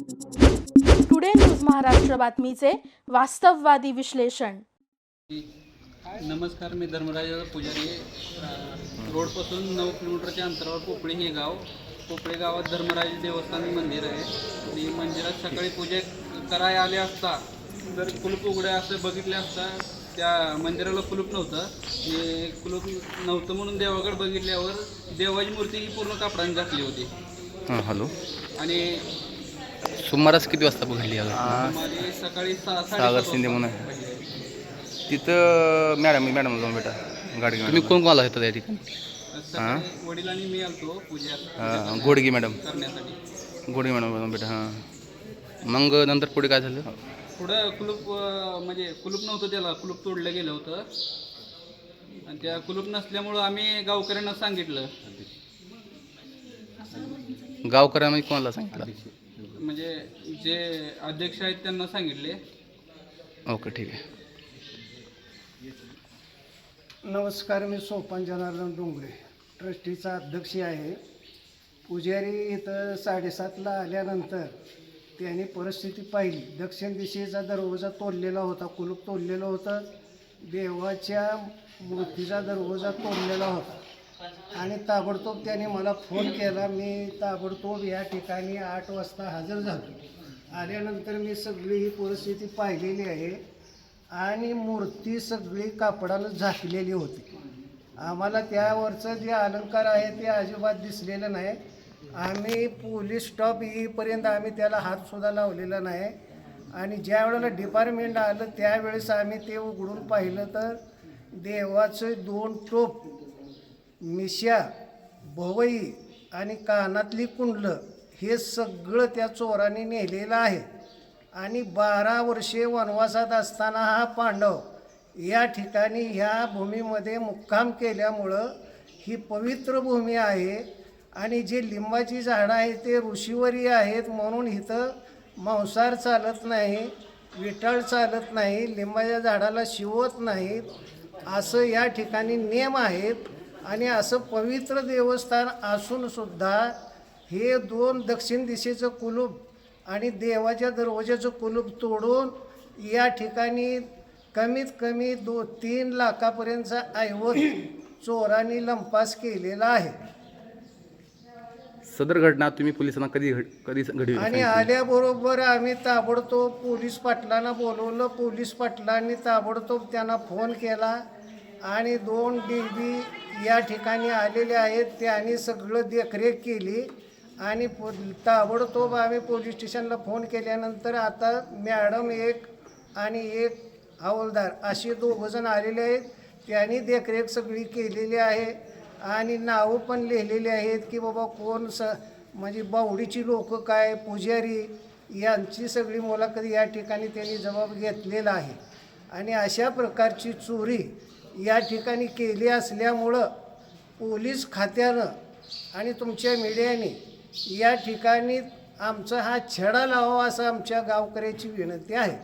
Today news Maharashtra बातमीचे वास्तववादी विश्लेषण नमस्कार मी धर्मराज पुजारी रोडपासून नऊ किलोमीटरच्या अंतरावर पोपळी हे गाव. पोपळी गावात धर्मराज देवस्थान मंदिर आहे. आणि मंदिरात सकाळी पूजे कराय आले असता जर कुलप उघड्या असं बघितले असता त्या मंदिराला कुलूप नव्हतं. हे कुलूप नव्हतं म्हणून देवाकडे बघितल्यावर देवाची मूर्ती ही पूर्ण कापडाने झाकली होती. हां हॅलो. आणि सुमारास किती वाजता बघितली माझी सकाळी सहा सागर साडेसात शिंदे म्हणून. आहे. तिथं मॅडम मॅडम जाऊन बेटा गाडी तुम्ही कोण कोण आला होता त्या ठिकाणी? सकाळी मी आलतो पूजा हां गोडगी मॅडम. करण्यासाठी. गोडगी मॅडम जाऊन बेटा हां. मग नंतर पुढे काय झालं? पुढं कुलूप म्हणजे कुलूप नव्हतं त्याला कुलूप तोडलं गेलं होतं. आणि त्या कुलूप नसल्यामुळं आम्ही गावकऱ्यांना सांगितलं. गावकऱ्यांनी कोणाला सांगितलं? म्हणजे जे अध्यक्ष आहेत त्यांना सांगितले. ओके ठीक आहे. नमस्कार मी सोपान जनार्दन डोंगरे ट्रस्टीचा अध्यक्ष आहे. पुजारी इथं साडेसातला आल्यानंतर त्याने परिस्थिती पाहिली. दक्षिण दिशेचा दरवाजा तोडलेला होता. कुलूप तोडलेलं होतं. देवाच्या मूर्तीचा दरवाजा तोडलेला होता. आणि ताबडतोब त्याने मला फोन केला. मी ताबडतोब या ठिकाणी आठ वाजता हजर झालो. आल्यानंतर मी सगळी ही परिस्थिती पाहिलेली आहे. आणि मूर्ती सगळी कापडानं झाकलेली होती. आम्हाला त्यावरचं जे अलंकार आहे ते अजिबात दिसलेलं नाही. आम्ही पोलीस स्टॉप येईपर्यंत आम्ही त्याला हातसुद्धा लावलेला नाही. आणि ज्या वेळेला डिपार्टमेंट आलं त्यावेळेस आम्ही ते उघडून पाहिलं तर देवाचं दोन टोप मिश्या भवई आणि कानातली कुंडलं हे सगळं त्या चोराने नेलेलं आहे. आणि बारा वर्षे वनवासात असताना हा पांडव या ठिकाणी ह्या भूमीमध्ये मुक्काम केल्यामुळं ही पवित्र भूमी आहे. आणि जे लिंबाची झाडं आहेत ते ऋषीवरी आहेत म्हणून इथं मांसार चालत नाही विटाळ चालत नाही लिंबाच्या झाडाला शिवत नाहीत. असं या ठिकाणी नियम आहेत आणि असं पवित्र देवस्थान असूनसुद्धा हे दोन दक्षिण दिशेचं कुलूप आणि देवाच्या दरवाजाचं कुलूप तोडून या ठिकाणी कमीत कमी दो तीन लाखापर्यंतचा ऐवज चोरांनी लंपास केलेला आहे. सदर घटना तुम्ही पोलिसांना कधी घड कधी घडली आणि आल्याबरोबर आम्ही ताबडतोब पोलीस पाटलांना बोलवलं. पोलीस पाटलांनी ताबडतोब त्यांना फोन केला आणि दोन डी बी या ठिकाणी आलेले आहेत. त्यांनी सगळं देखरेख केली आणि पो ताबडतोब आम्ही पोलीस स्टेशनला फोन केल्यानंतर आता मॅडम एक आणि एक हवालदार असे दोघंजण आलेले आहेत. त्यांनी देखरेख सगळी केलेली आहे. आणि नावं पण लिहिलेली आहेत की बाबा कोण स म्हणजे बावडीची लोक काय पुजारी यांची सगळी मुलाखत या ठिकाणी त्यांनी जबाब घेतलेला आहे. आणि अशा प्रकारची चोरी या ठिकाणी केली असल्यामुळं पोलीस खात्यानं आणि तुमच्या मीडियाने या ठिकाणी आमचा हा छडा लावावा असं आमच्या गावकऱ्याची विनंती आहे.